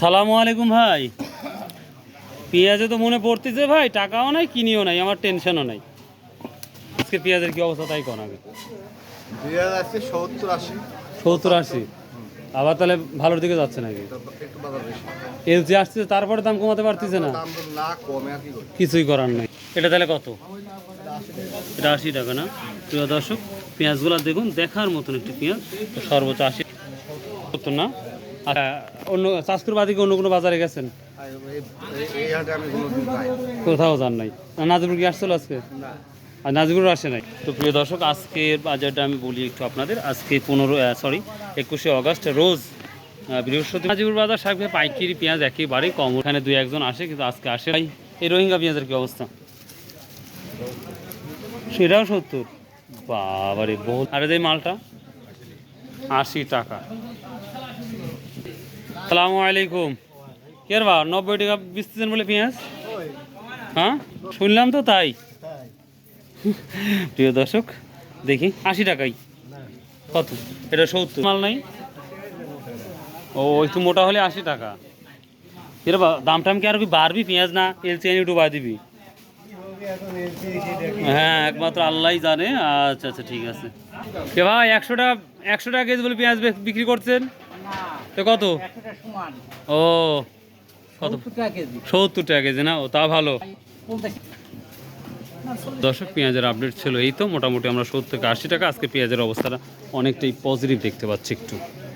সালামু আলাইকুম ভাই। পেঁয়াজে তো মনে পড়তেছে ভাই টাকাও নাই কিনিও নাই আমার টেনশনও নাই। আজকে পেঁয়াজের কি অবস্থা তাই কোন আগে। সত্তর আশি। আবার তাহলে ভালোর দিকে যাচ্ছে নাকি? বেশি। এলসি আসছে তারপরে দাম কমাতে পারতেছে না। কিছুই করার নাই। এটা তাহলে কত? এটা আশি টাকা না? প্রিয় দর্শক পেঁয়াজগুলো দেখুন দেখার মতন একটি পেঁয়াজ। সর্বোচ্চ আশি। সত্তর না? অন্য চাষকুর বাদিকে অন্য কোনো বাজারে গেছেন? কোথাও যান নাই। নাজিবুর কি আসছিল আজকে? আর নাজিবুর আসে নাই? তো প্রিয় দর্শক আজকের বাজারটা আমি বলি একটু আপনাদের। আজকে পনেরো সরি একুশে অগস্ট রোজ বৃহস্পতি নাজিবুর বাজার শাক পাইকারি পেঁয়াজ একেবারেই কম। ওখানে দুই একজন আসে কিন্তু আজকে আসে নাই। এই রোহিঙ্গা পেঁয়াজের কি অবস্থা? সেটাও সত্তর। বাবারে বহু আরে এই মালটা আশি টাকা। সালামু আলাইকুম। কের বা নব্বই টাকা বিচতেছেন বলে পেঁয়াজ? হ্যাঁ? শুনলাম তো তাই। প্রিয় দর্শক, দেখি, আশি টাকাই। কত? এটা সত্তর। মাল নাই? ও, একটু মোটা হলে আশি টাকা। এর দাম টাম কি আর কি বাড়বি পেঁয়াজ না এলচি এনে একটু দিবি? হ্যাঁ একমাত্র আল্লাহই জানে। আচ্ছা আচ্ছা ঠিক আছে। কে ভাই, একশো টাকা একশো টাকা কেজি বলে পেঁয়াজ বিক্রি করছেন? তো কত? ও কত? সত্তর টাকা কেজি। না? ও তা ভালো। দর্শক পেঁয়াজের আপডেট ছিল এই তো। মোটামুটি আমরা সত্তর থেকে আশি টাকা। আজকে পেঁয়াজের অবস্থাটা অনেকটাই পজিটিভ দেখতে পাচ্ছি একটু।